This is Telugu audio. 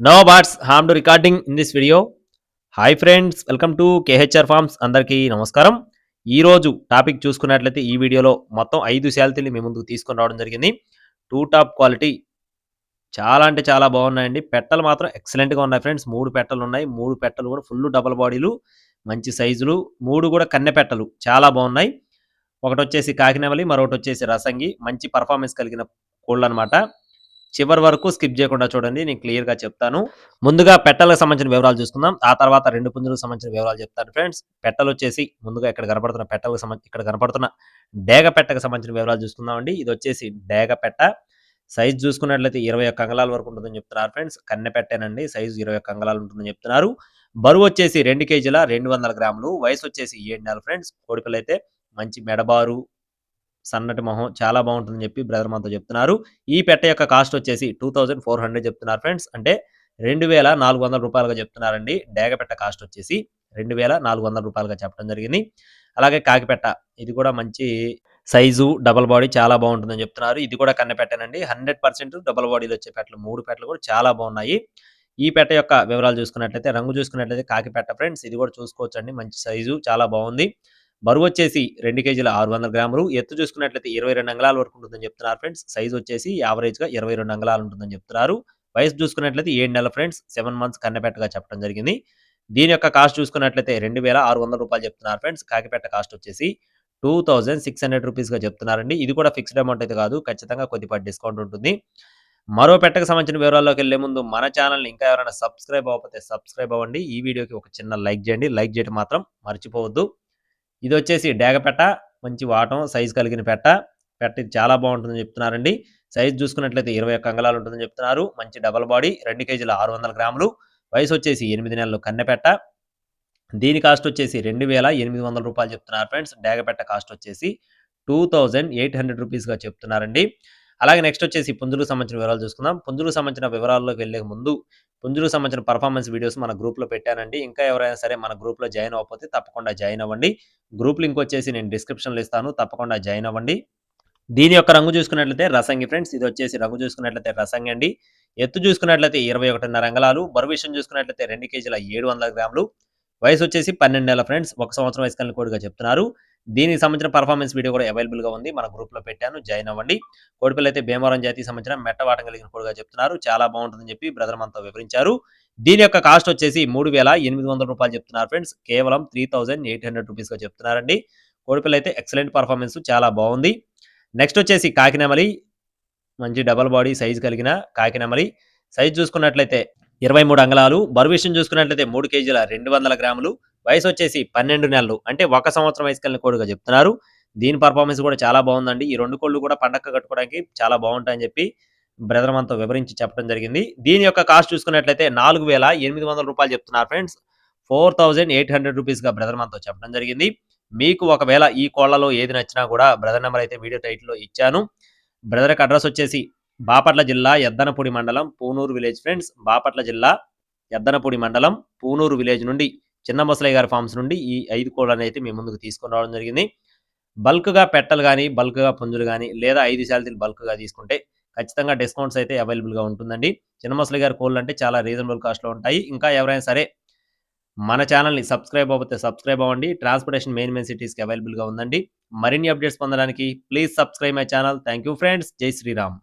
No bots harm to recording in this video hi friends welcome to KHR farms అందరికీ నమస్కారం ఈ రోజు టాపిక్ చూసుకున్నట్లయితే ఈ వీడియోలో మొత్తం ఐదు శాలతీలు మీ ముందుకు తీసుకొని రావడం జరిగింది. టూ టాప్ క్వాలిటీ చాలా అంటే చాలా బాగున్నాయండి. పెట్టలు మాత్రం ఎక్సలెంట్గా ఉన్నాయి ఫ్రెండ్స్ మూడు పెట్టలు ఉన్నాయి. మూడు పెట్టలు కూడా ఫుల్ డబల్ బాడీలు మంచి సైజులు మూడు కూడా కన్నె పెట్టలు చాలా బాగున్నాయి. ఒకటి వచ్చేసి కాకినవలి మరొకటి వచ్చేసి రసంగి. మంచి పర్ఫార్మెన్స్ కలిగిన కోళ్ళు అనమాట చివరి వరకు స్కిప్ చేయకుండా చూడండి నేను క్లియర్గా చెప్తాను. ముందుగా పెట్టలకు సంబంధించిన వివరాలు చూసుకుందాం. ఆ తర్వాత రెండు పుంజులకు సంబంధించిన వివరాలు చెప్తాను ఫ్రెండ్స్. పెట్టలు వచ్చేసి ముందుగా ఇక్కడ కనపడుతున్న పెట్టలకు సంబంధించి ఇక్కడ కనపడుతున్న డేగ పెట్టకు సంబంధించిన వివరాలు చూసుకుందామండి. ఇది వచ్చేసి డేగ పెట్ట. సైజ్ చూసుకున్నట్లయితే ఇరవై ఒక్క అంగళాల వరకు ఉంటుందని చెప్తున్నారు ఫ్రెండ్స్. కన్నె పెట్టేనండి. సైజు ఇరవై ఒక్క అంగళాలు ఉంటుందని చెప్తున్నారు. బరువు వచ్చేసి రెండు కేజీల రెండు వందల గ్రాములు. వయసు వచ్చేసి ఏడు నెలలు ఫ్రెండ్స్. కోడికలు అయితే మంచి మెడబారు సన్నటి మొహం చాలా బాగుంటుందని చెప్పి బ్రదర్ మనతో చెప్తున్నారు. ఈ పెట్ట యొక్క కాస్ట్ వచ్చేసి టూ థౌజండ్ ఫోర్ హండ్రెడ్ చెప్తున్నారు ఫ్రెండ్స్. అంటే రెండు వేల నాలుగు వందల రూపాయలుగా చెప్తున్నారండి. డేగ పెట్ట కాస్ట్ వచ్చేసి రెండు వేల నాలుగు వందల రూపాయలుగా చెప్పడం జరిగింది. అలాగే కాకిపెట్ట ఇది కూడా మంచి సైజు డబల్ బాడీ చాలా బాగుంటుందని చెప్తున్నారు. ఇది కూడా కన్నె పెట్టానండి. హండ్రెడ్ పర్సెంట్ డబల్ బాడీలో వచ్చే పెట్టలు మూడు పెట్టలు కూడా చాలా బాగున్నాయి. ఈ పెట్ట యొక్క వివరాలు చూసుకున్నట్లయితే రంగు చూసుకున్నట్లయితే కాకిపెట్ట ఫ్రెండ్స్. ఇది కూడా చూసుకోవచ్చండి. మంచి సైజు చాలా బాగుంది. బరువు వచ్చేసి రెండు కేజీల ఆరు వందల గ్రాములు. ఎత్తు చూసుకున్నట్లయితే ఇరవై రెండు అంగళాల వరకు ఉంటుందని చెప్తున్నారు ఫ్రెండ్స్. సైజ్ వచ్చేసి యావరేజ్గా ఇరవై రెండు అంగళాలు ఉంటుందని చెప్తున్నారు. వయసు చూసుకున్నట్లయితే ఏడు నెలల ఫ్రెండ్స్ సెవెన్ మంత్స్ కన్నపెట్టగా చెప్పడం జరిగింది. దీని యొక్క కాస్ట్ చూసుకున్నట్లయితే రెండు వేల ఆరు వందల రూపాయలు చెప్తున్నారు ఫ్రెండ్స్. కాకిపెట్ట కాస్ట్ వచ్చేసి టూ థౌజండ్ సిక్స్ హండ్రెడ్ రూపీస్గా చెప్తున్నారండి. ఇది కూడా ఫిక్స్డ్ అమౌంట్ అయితే కాదు. ఖచ్చితంగా కొద్దిపాటి డిస్కౌంట్ ఉంటుంది. మరో పెట్టకు సంబంధించిన వివరాల్లోకి వెళ్ళే ముందు మన ఛానల్ని ఇంకా ఎవరైనా సబ్స్క్రైబ్ అవ్వకపోతే సబ్స్క్రైబ్ అవ్వండి. ఈ వీడియోకి ఒక చిన్న లైక్ చేయండి. లైక్ చేయడం మాత్రం మర్చిపోవద్దు. ఇది వచ్చేసి డేగపెట్ట మంచి వాటం సైజు కలిగిన పెట్ట. పెట్ట ఇది చాలా బాగుంటుందని చెప్తున్నారండి. సైజు చూసుకున్నట్లయితే ఇరవై ఒక్క అంగళాలు ఉంటుందని చెప్తున్నారు. మంచి డబల్ బాడీ రెండు కేజీల ఆరు వందల గ్రాములు. వయసు వచ్చేసి ఎనిమిది నెలలు కన్నెపెట్ట దీని కాస్ట్ వచ్చేసి రెండు వేల ఎనిమిది వందల రూపాయలు చెప్తున్నారు ఫ్రెండ్స్. డేగపెట్ట కాస్ట్ వచ్చేసి టూ థౌజండ్ ఎయిట్ హండ్రెడ్ రూపీస్గా చెప్తున్నారండి. అలాగే నెక్స్ట్ వచ్చేసి పుంజులకు సంబంధించిన వివరాలు చూసుకుందాం. పుంజులకు సంబంధించిన వివరాల్లోకి వెళ్ళే ముందు పుంజులకు సంబంధించిన పర్ఫార్మెన్స్ వీడియోస్ మన గ్రూప్లో పెట్టానండి. ఇంకా ఎవరైనా సరే మన గ్రూప్లో జాయిన్ అవ్వకపోతే తప్పకుండా జాయిన్ అవ్వండి. గ్రూప్ లింక్ వచ్చేసి నేను డిస్క్రిప్షన్లో ఇస్తాను. తప్పకుండా జాయిన్ అవ్వండి. దీని యొక్క రంగు చూసుకున్నట్లయితే రసంగి ఫ్రెండ్స్ ఇది వచ్చేసి రంగు చూసుకున్నట్లయితే రసంగి అండి. ఎత్తు చూసుకున్నట్లయితే ఇరవై ఒకటిన్నర అంగళాలు. బరువు విషయం చూసుకున్నట్లయితే రెండు కేజీల ఏడు వందల గ్రాములు. వయసు వచ్చేసి పన్నెండు నెలల ఫ్రెండ్స్ ఒక సంవత్సరం వయసు కలిగిన కోడిగా చెప్తున్నారు. దీనికి సంబంధించిన పర్ఫార్మెన్స్ వీడియో కూడా అవైలబుల్గా ఉంది. మన గ్రూప్లో పెట్టాను. జాయిన్ అవ్వండి. కోడిపిల్ల అయితే భీమవరం జాతికి సంబంధించిన మెట్టవాటం కలిగిన కోడిగా చెప్తున్నారు. చాలా బాగుంటుందని చెప్పి బ్రదర్ మనతో వివరించారు. దీని యొక్క కాస్ట్ వచ్చేసి మూడు వేల ఎనిమిది వందల రూపాయలు చెప్తున్నారు ఫ్రెండ్స్ కేవలం త్రీ థౌజండ్ ఎయిట్ హండ్రెడ్ రూపీస్గా చెప్తున్నారండి. కోడిపిల్ల అయితే ఎక్సలెంట్ పర్ఫార్మెన్స్ చాలా బాగుంది. నెక్స్ట్ వచ్చేసి కాకినెమలి. మంచి డబల్ బాడీ సైజ్ కలిగిన కాకినెమలి. సైజ్ చూసుకున్నట్లయితే ఇరవై మూడు అంగళాలు. బరువు విషయం చూసుకున్నట్లయితే మూడు కేజీల రెండు వందల గ్రాములు. వయసు వచ్చేసి పన్నెండు నెలలు అంటే ఒక సంవత్సరం వయసు కలిగిన కోడిగా చెప్తున్నారు. దీని పర్ఫార్మెన్స్ కూడా చాలా బాగుందండి. ఈ రెండు కోళ్ళు కూడా పండగ కట్టుకోవడానికి చాలా బాగుంటాయని చెప్పి బ్రదర్ మనతో వివరించి చెప్పడం జరిగింది. దీని యొక్క కాస్ట్ చూసుకున్నట్లయితే నాలుగు వేల ఎనిమిది వందల రూపాయలు చెప్తున్నారు friends. Four thousand eight hundred రూపీస్గా brother మనతో చెప్పడం జరిగింది. మీకు ఒకవేళ ఈ కోళ్ళలో ఏది నచ్చినా కూడా బ్రదర్ నెంబర్ అయితే వీడియో టైటిల్లో ఇచ్చాను. బ్రదర్ అడ్రస్ వచ్చేసి బాపట్ల జిల్లా ఎద్దనపూడి మండలం పూనూరు విలేజ్ ఫ్రెండ్స్. బాపట్ల జిల్లా ఎద్దనపూడి మండలం పూనూరు విలేజ్ నుండి చిన్న ముసలయ్య గారి ఫార్మ్స్ నుండి ఈ ఐదు కోళ్ళని అయితే మీ ముందుకు తీసుకుని రావడం జరిగింది. బల్క్గా పెట్టలు కానీ బల్క్గా పుంజులు కానీ లేదా ఐదు శాలరీలు బల్క్గా తీసుకుంటే ఖచ్చితంగా డిస్కౌంట్స్ అయితే అవైలబుల్గా ఉంటుందండి. చిన్న ముసలి గారి కోళ్ళు అంటే చాలా రీజనబుల్ కాస్ట్లో ఉంటాయి. ఇంకా ఎవరైనా సరే మన ఛానల్ని సబ్స్క్రైబ్ అవ్వతే సబ్స్క్రైబ్ అవ్వండి. ట్రాన్స్పోర్టేషన్ మెయిన్ మెయిన్ సిటీస్కి అవైలబుల్గా ఉందండి. మరిన్ని అప్డేట్స్ పొందడానికి please subscribe my channel. Thank you friends. జై శ్రీరామ్.